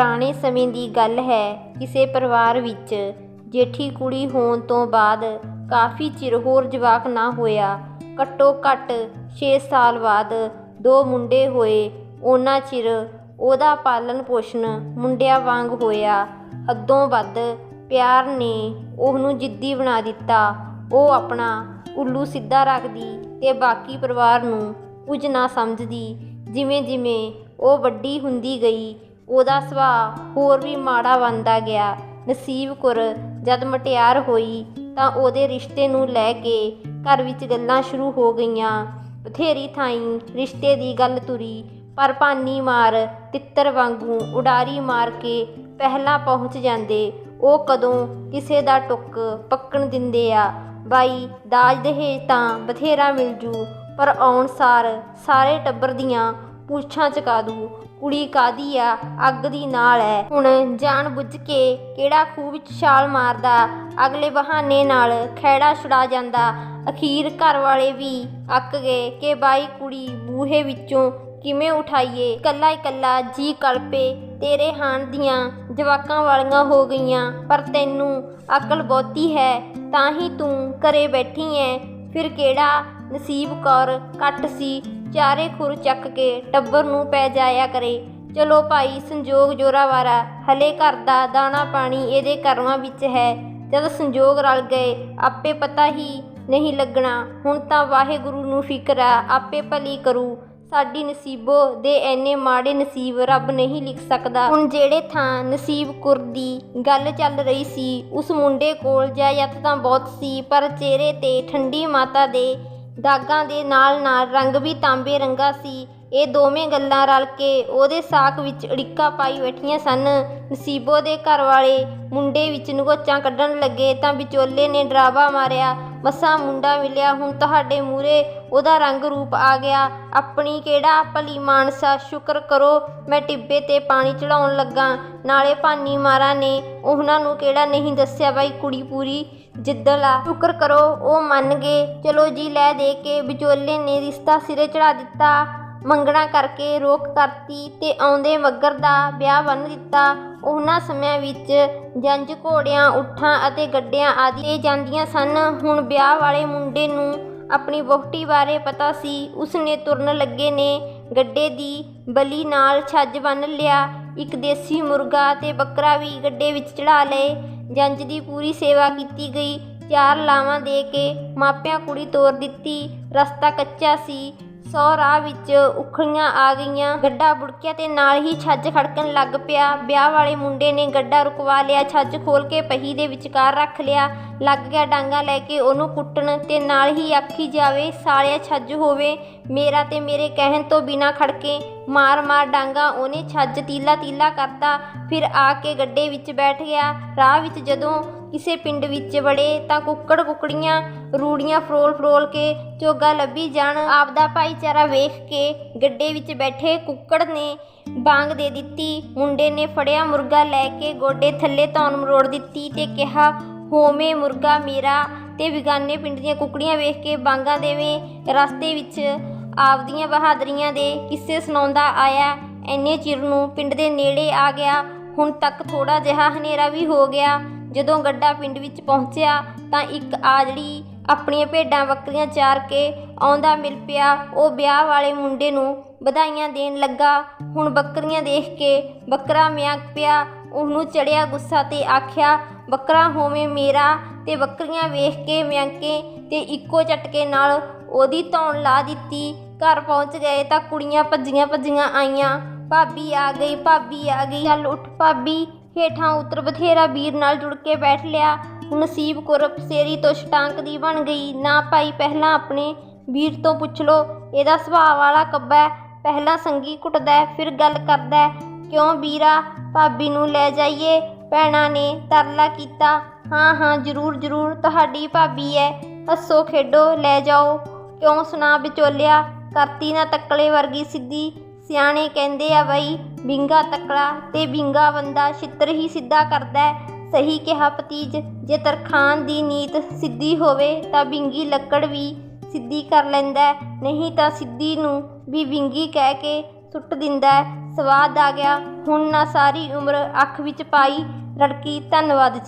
ਪੁਰਾਣੇ ਸਮੇਂ ਦੀ ਗੱਲ ਹੈ ਕਿਸੇ ਪਰਿਵਾਰ ਵਿੱਚ ਜੇਠੀ ਕੁੜੀ ਹੋਣ ਤੋਂ ਬਾਅਦ ਕਾਫੀ ਚਿਰ ਹੋਰ ਜਵਾਕ ਨਾ ਹੋਇਆ। ਘੱਟੋ ਘੱਟ 6 ਸਾਲ ਬਾਅਦ ਦੋ ਮੁੰਡੇ ਹੋਏ। ਉਹਨਾਂ ਚਿਰ ਉਹਦਾ ਪਾਲਣ ਪੋਸ਼ਣ ਮੁੰਡਿਆਂ ਵਾਂਗ ਹੋਇਆ। ਹੱਦੋਂ ਵੱਧ ਪਿਆਰ ਨੇ ਉਹਨੂੰ ਜਿੱਦੀ ਬਣਾ ਦਿੱਤਾ। ਉਹ ਆਪਣਾ ਉੱਲੂ ਸਿੱਧਾ ਰੱਖਦੀ ਤੇ ਬਾਕੀ ਪਰਿਵਾਰ ਨੂੰ ਕੁਝ ਨਾ ਸਮਝਦੀ। ਜਿਵੇਂ ਜਿਵੇਂ ਉਹ ਵੱਡੀ ਹੁੰਦੀ ਗਈ ਉਹਦਾ ਸੁਭਾਅ ਹੋਰ ਵੀ ਮਾੜਾ ਬਣਦਾ ਗਿਆ। ਨਸੀਬ ਕੌਰ ਜਦ ਮਟਿਆਰ ਹੋਈ ਤਾਂ ਉਹਦੇ ਰਿਸ਼ਤੇ ਨੂੰ ਲੈ ਕੇ ਘਰ ਵਿੱਚ ਗੱਲਾਂ ਸ਼ੁਰੂ ਹੋ ਗਈਆਂ। ਬਥੇਰੀ ਥਾਈਂ ਰਿਸ਼ਤੇ ਦੀ ਗੱਲ ਤੁਰੀ, ਪਰ ਭਾਨੀ ਮਾਰ ਤਿੱਤਰ ਵਾਂਗੂ ਉਡਾਰੀ ਮਾਰ ਕੇ ਪਹਿਲਾਂ ਪਹੁੰਚ ਜਾਂਦੇ। ਉਹ ਕਦੋਂ ਕਿਸੇ ਦਾ ਟੁੱਕ ਪੱਕਣ ਦਿੰਦੇ ਆ। ਬਾਈ, ਦਾਜ ਦਹੇਜ ਤਾਂ ਬਥੇਰਾ ਮਿਲ ਜੂ ਪਰ ਆਉਣ ਸਾਰ ਸਾਰੇ ਟੱਬਰ ਦੀਆਂ ਪੁੱਛਾਂ ਚਕਾ ਦੂ, ਕੁੜੀ ਕਾਦੀ ਆ, ਅੱਗ ਦੀ ਨਾਲ ਐ। ਹੁਣ ਜਾਣ ਬੁੱਝ ਕੇ ਕਿਹੜਾ ਖੂਹ ਵਿੱਚ ਛਾਲ ਮਾਰਦਾ, ਅਗਲੇ ਬਹਾਨੇ ਨਾਲ ਖੈੜਾ ਛੁਡਾ ਜਾਂਦਾ। ਅਖੀਰ ਘਰ ਵਾਲੇ ਵੀ ਅੱਕ ਗਏ ਕਿ ਬਾਈ ਕੁੜੀ ਬੂਹੇ ਵਿੱਚੋਂ ਕਿਵੇਂ ਉਠਾਈਏ। ਇਕੱਲਾ ਇਕੱਲਾ ਜੀ ਕਲਪੇ ਤੇਰੇ ਹਾਣ ਦੀਆਂ ਜਵਾਕਾਂ ਵਾਲੀਆਂ ਹੋ ਗਈਆਂ। ਪਰ ਤੈਨੂੰ ਅਕਲ ਬਹੁਤੀ ਹੈ, ਤਾਂ ਹੀ ਤੂੰ ਘਰੇ ਬੈਠੀ ਐ। ਫਿਰ ਕਿਹੜਾ ਨਸੀਬ ਕੌਰ ਕੱਟ ਸੀ ਚਾਰੇ ਖੁਰ ਚੱਕ ਕੇ ਟੱਬਰ ਨੂੰ ਪੈ ਜਾਇਆ ਕਰੇ। ਚਲੋ ਭਾਈ, ਸੰਜੋਗ ਜੋਰਾਵਾਰਾ, ਹਲੇ ਘਰ ਦਾ ਦਾਣਾ ਪਾਣੀ ਇਹਦੇ ਕਰਮਾਂ ਵਿੱਚ ਹੈ। ਜਦ ਸੰਜੋਗ ਰਲ ਗਏ, ਆਪੇ ਪਤਾ ਹੀ ਨਹੀਂ ਲੱਗਣਾ। ਹੁਣ ਤਾਂ ਵਾਹਿਗੁਰੂ ਨੂੰ ਫਿਕਰ ਆ, ਆਪੇ ਭਲੀ ਕਰੂ। ਸਾਡੀ ਨਸੀਬੋ ਦੇ ਐਨੇ ਮਾੜੇ ਨਸੀਬ ਰੱਬ ਨਹੀਂ ਲਿਖ ਸਕਦਾ। ਹੁਣ ਜਿਹੜੇ ਥਾਂ ਨਸੀਬ ਕੁਰ ਦੀ ਗੱਲ ਚੱਲ ਰਹੀ ਸੀ, ਉਸ ਮੁੰਡੇ ਕੋਲ ਜਾਇਦਾਦ ਤਾਂ ਬਹੁਤ ਸੀ, ਪਰ ਚਿਹਰੇ ਤੇ ਠੰਡੀ ਮਾਤਾ ਦੇ ਦਾਗਾਂ ਦੇ ਨਾਲ ਨਾਲ ਰੰਗ ਵੀ ਤਾਂਬੇ ਰੰਗਾ ਸੀ। ਇਹ ਦੋਵੇਂ ਗੱਲਾਂ ਰਲ ਕੇ ਉਹਦੇ ਸਾਕ ਵਿੱਚ ਅੜਿੱਕਾ ਪਾਈ ਬੈਠੀਆਂ ਸਨ। ਨਸੀਬੋ ਦੇ ਘਰ ਵਾਲੇ ਮੁੰਡੇ ਵਿੱਚ ਨਗੋਚਾਂ ਕੱਢਣ ਲੱਗੇ ਤਾਂ ਵਿਚੋਲੇ ਨੇ ਡਰਾਵਾ ਮਾਰਿਆ। ਮਸਾਂ ਮੁੰਡਾ ਮਿਲਿਆ, ਹੁਣ ਤੁਹਾਡੇ ਮੂਰੇ ਉਹਦਾ ਰੰਗ ਰੂਪ ਆ ਗਿਆ। ਆਪਣੀ ਕਿਹੜਾ ਭਲੀ ਮਾਨਸਾ? ਸ਼ੁਕਰ ਕਰੋ, ਮੈਂ ਟਿੱਬੇ ਤੇ ਪਾਣੀ ਚੜਾਉਣ ਲੱਗਾ। ਨਾਲੇ ਭਾਨੀ ਮਾਰਾ ਨੇ ਉਹਨਾਂ ਨੂੰ ਕਿਹੜਾ ਨਹੀਂ ਦੱਸਿਆ ਬਾਈ ਕੁੜੀ ਪੂਰੀ। ਜਿੱਦਲਾ ਸ਼ੁਕਰ ਕਰੋ, ਉਹ ਮੰਨ ਗਏ। ਚਲੋ ਜੀ, ਲੈ ਦੇ ਕੇ ਵਿਚੋਲੇ ਨੇ ਰਿਸ਼ਤਾ ਸਿਰੇ ਚੜਾ ਦਿੱਤਾ। ਮੰਗਣਾ ਕਰਕੇ ਰੋਕ ਕਰਤੀ ਤੇ ਆਉਂਦੇ ਮੱਗਰ ਦਾ ਵਿਆਹ ਬੰਨ ਦਿੱਤਾ। ਉਹਨਾਂ ਸਮਿਆਂ ਵਿੱਚ ਜੰਜ ਘੋੜਿਆਂ, ਉਠਾਂ ਅਤੇ ਗੱਡਿਆਂ ਆਦਿ ਤੇ ਜਾਂਦੀਆਂ ਸਨ। ਹੁਣ ਵਿਆਹ ਵਾਲੇ ਮੁੰਡੇ ਨੂੰ ਆਪਣੀ ਵਹੁਟੀ ਬਾਰੇ ਪਤਾ ਸੀ। ਉਸਨੇ ਤੁਰਨ ਲੱਗੇ ਨੇ ਗੱਡੇ ਦੀ ਬਲੀ ਨਾਲ ਛੱਜ ਬੰਨ ਲਿਆ। ਇੱਕ ਦੇਸੀ ਮੁਰਗਾ ਤੇ ਬੱਕਰਾ ਵੀ ਗੱਡੇ ਵਿੱਚ ਚੜਾ ਲਏ। ਜੰਜ ਦੀ ਪੂਰੀ ਸੇਵਾ ਕੀਤੀ ਗਈ। ਚਾਰ ਲਾਵਾਂ ਦੇ ਕੇ ਮਾਪਿਆਂ ਕੁੜੀ ਤੋਰ ਦਿੱਤੀ। ਰਸਤਾ ਕੱਚਾ ਸੀ। ਸੌ ਰਾਹ ਵਿੱਚ ਉਖਲੀਆਂ ਆ ਗਈਆਂ। ਗੱਡਾ ਬੁੜਕਿਆ ਤੇ ਨਾਲ ਹੀ ਛੱਜ ਖੜਕਣ ਲੱਗ ਪਿਆ। ਵਿਆਹ ਵਾਲੇ ਮੁੰਡੇ ਨੇ ਗੱਡਾ ਰੁਕਵਾ ਲਿਆ, ਛੱਜ ਖੋਲ ਕੇ ਪਹੀ ਦੇ ਵਿਚਕਾਰ ਰੱਖ ਲਿਆ। ਲੱਗ ਗਿਆ ਡਾਂਗਾ ਲੈ ਕੇ ਉਹਨੂੰ ਕੁੱਟਣ ਤੇ ਨਾਲ ਹੀ ਆਖੀ ਜਾਵੇ, ਸਾਲਿਆ ਛੱਜ ਹੋਵੇ, ਮੇਰਾ ਤੇ ਮੇਰੇ ਕਹਿਣ ਤੋਂ ਬਿਨਾ ਖੜਕੇ ਮਾਰ ਮਾਰ ਡਾਂਗਾ। ਉਹਨੇ ਛੱਜ ਤੀਲਾ ਤੀਲਾ ਕਰਤਾ, ਫਿਰ ਆ ਕੇ ਗੱਡੇ ਵਿੱਚ ਬੈਠ ਗਿਆ। ਰਾਹ ਵਿੱਚ ਜਦੋਂ ਕਿਸੇ ਪਿੰਡ ਵਿੱਚ ਵੜੇ ਤਾਂ ਕੁੱਕੜ ਕੁੱਕੜੀਆਂ, ਰੂੜੀਆਂ ਫਰੋਲ ਫਰੋਲ ਕੇ ਚੋਗਾ ਲੱਭੀ ਜਾਣ। ਆਪਦਾ ਭਾਈਚਾਰਾ ਵੇਖ ਕੇ ਗੱਡੇ ਵਿੱਚ ਬੈਠੇ ਕੁੱਕੜ ਨੇ ਬਾਂਗ ਦੇ ਦਿੱਤੀ। ਮੁੰਡੇ ਨੇ ਫੜਿਆ ਮੁਰਗਾ ਲੈ ਕੇ ਗੋਡੇ ਥੱਲੇ ਧੌਣ ਮਰੋੜ ਦਿੱਤੀ ਤੇ ਕਿਹਾ ਹੋਵੇਂ ਮੁਰਗਾ ਮੇਰਾ। ਤੇ ਵਿਗਾਨੇ ਪਿੰਡ ਦੀਆਂ ਕੁਕੜੀਆਂ ਵੇਖ ਕੇ ਬਾਂਗਾ ਦੇਵੇਂ ਰਸਤੇ ਵਿੱਚ ਆਪਦੀਆਂ ਬਹਾਦਰੀਆਂ ਦੇ ਕਿੱਸੇ ਸੁਣਾਉਂਦਾ ਆਇਆ। ਐਨੇ ਚਿਰ ਨੂੰ ਪਿੰਡ ਦੇ ਨੇੜੇ ਆ ਗਿਆ। ਹੁਣ ਤੱਕ ਥੋੜਾ ਜਿਹਾ ਹਨੇਰਾ ਵੀ ਹੋ ਗਿਆ। ਜਦੋਂ ਗੱਡਾ ਪਿੰਡ ਵਿੱਚ ਪਹੁੰਚਿਆ ਤਾਂ ਇੱਕ ਆਜੜੀ ਆਪਣੀਆਂ ਭੇਡਾਂ ਬੱਕਰੀਆਂ ਚਾਰ ਕੇ ਆਉਂਦਾ ਮਿਲ ਪਿਆ। ਉਹ ਵਿਆਹ ਵਾਲੇ ਮੁੰਡੇ ਨੂੰ ਵਧਾਈਆਂ ਦੇਣ ਲੱਗਾ। ਹੁਣ ਬੱਕਰੀਆਂ ਦੇਖ ਕੇ ਬੱਕਰਾ ਮਿਆਕ ਪਿਆ। ਉਹਨੂੰ ਚੜਿਆ ਗੁੱਸਾ ਤੇ ਆਖਿਆ, ਬੱਕਰਾ ਹੋਵੇਂ ਮੇਰਾ ਤੇ ਬੱਕਰੀਆਂ ਵੇਖ ਕੇ ਮਿਆਕੇ ਤੇ ਇੱਕੋ ਝਟਕੇ ਨਾਲ ਉਹਦੀ ਧੌਣ ਲਾ ਦਿੱਤੀ। ਘਰ ਪਹੁੰਚ ਗਏ ਤਾਂ ਕੁੜੀਆਂ ਭੱਜੀਆਂ ਭੱਜੀਆਂ ਆਈਆਂ। ਭਾਬੀ ਆ ਗਈ, ਭਾਬੀ ਆ ਗਈ। ਚੱਲ ਉੱਠ ਭਾਬੀ। ਹੇਠਾਂ ਉਤਰ ਬਥੇਰਾ ਵੀਰ ਨਾਲ ਜੁੜ ਕੇ ਬੈਠ ਲਿਆ। ਨਸੀਬ ਕੁਰਬ ਸੇਰੀ ਤੋਂ ਛਟਾਂਕ ਦੀ ਬਣ ਗਈ। ਨਾ ਭਾਈ ਪਹਿਲਾਂ ਆਪਣੇ ਵੀਰ ਤੋਂ ਪੁੱਛ ਲੋ ਇਹਦਾ ਸੁਭਾਅ ਵਾਲਾ ਕੱਬਾ ਹੈ, ਪਹਿਲਾਂ ਸੰਗੀ ਘੁੱਟਦਾ ਫਿਰ ਗੱਲ ਕਰਦਾ ਕਿਉਂ ਵੀਰਾ ਭਾਬੀ ਨੂੰ ਲੈ ਜਾਈਏ? ਭੈਣਾਂ ਨੇ ਤਰਲਾ ਕੀਤਾ। ਹਾਂ ਹਾਂ ਜ਼ਰੂਰ ਜ਼ਰੂਰ ਤੁਹਾਡੀ ਭਾਬੀ ਹੈ। ਹੱਸੋ ਖੇਡੋ ਲੈ ਜਾਓ। ਕਿਉਂ ਸੁਣਾ ਵਿਚੋਲਿਆ? ਕਰਤੀ ਨਾ ਤੱਕਲੇ ਵਰਗੀ ਸਿੱਧੀ। ਸਿਆਣੇ ਕਹਿੰਦੇ ਆ ਬਈ ਬਿੰਗਾ ਤਕੜਾ ਤੇ ਬਿੰਗਾ ਬੰਦਾ ਛਿੱਤਰ ਹੀ ਸਿੱਧਾ ਕਰਦਾ ਹੈ। ਸਹੀ ਕਿਹਾ ਭਤੀਜ, ਜੇ ਤਰਖਾਨ ਦੀ ਨੀਤ ਸਿੱਧੀ ਹੋਵੇ ਤਾਂ ਬਿੰਗੀ ਲੱਕੜ ਵੀ ਸਿੱਧੀ ਕਰ ਲੈਂਦਾ ਨਹੀਂ ਤਾਂ ਸਿੱਧੀ ਨੂੰ ਵੀ ਵਿੰਗੀ ਕਹਿ ਕੇ ਸੁੱਟ ਦਿੰਦਾ ਸਵਾਦ ਆ ਗਿਆ। ਹੁਣ ਨਾ ਸਾਰੀ ਉਮਰ ਅੱਖ ਵਿੱਚ ਪਾਈ ਰੜਕੀ ਧੰਨਵਾਦ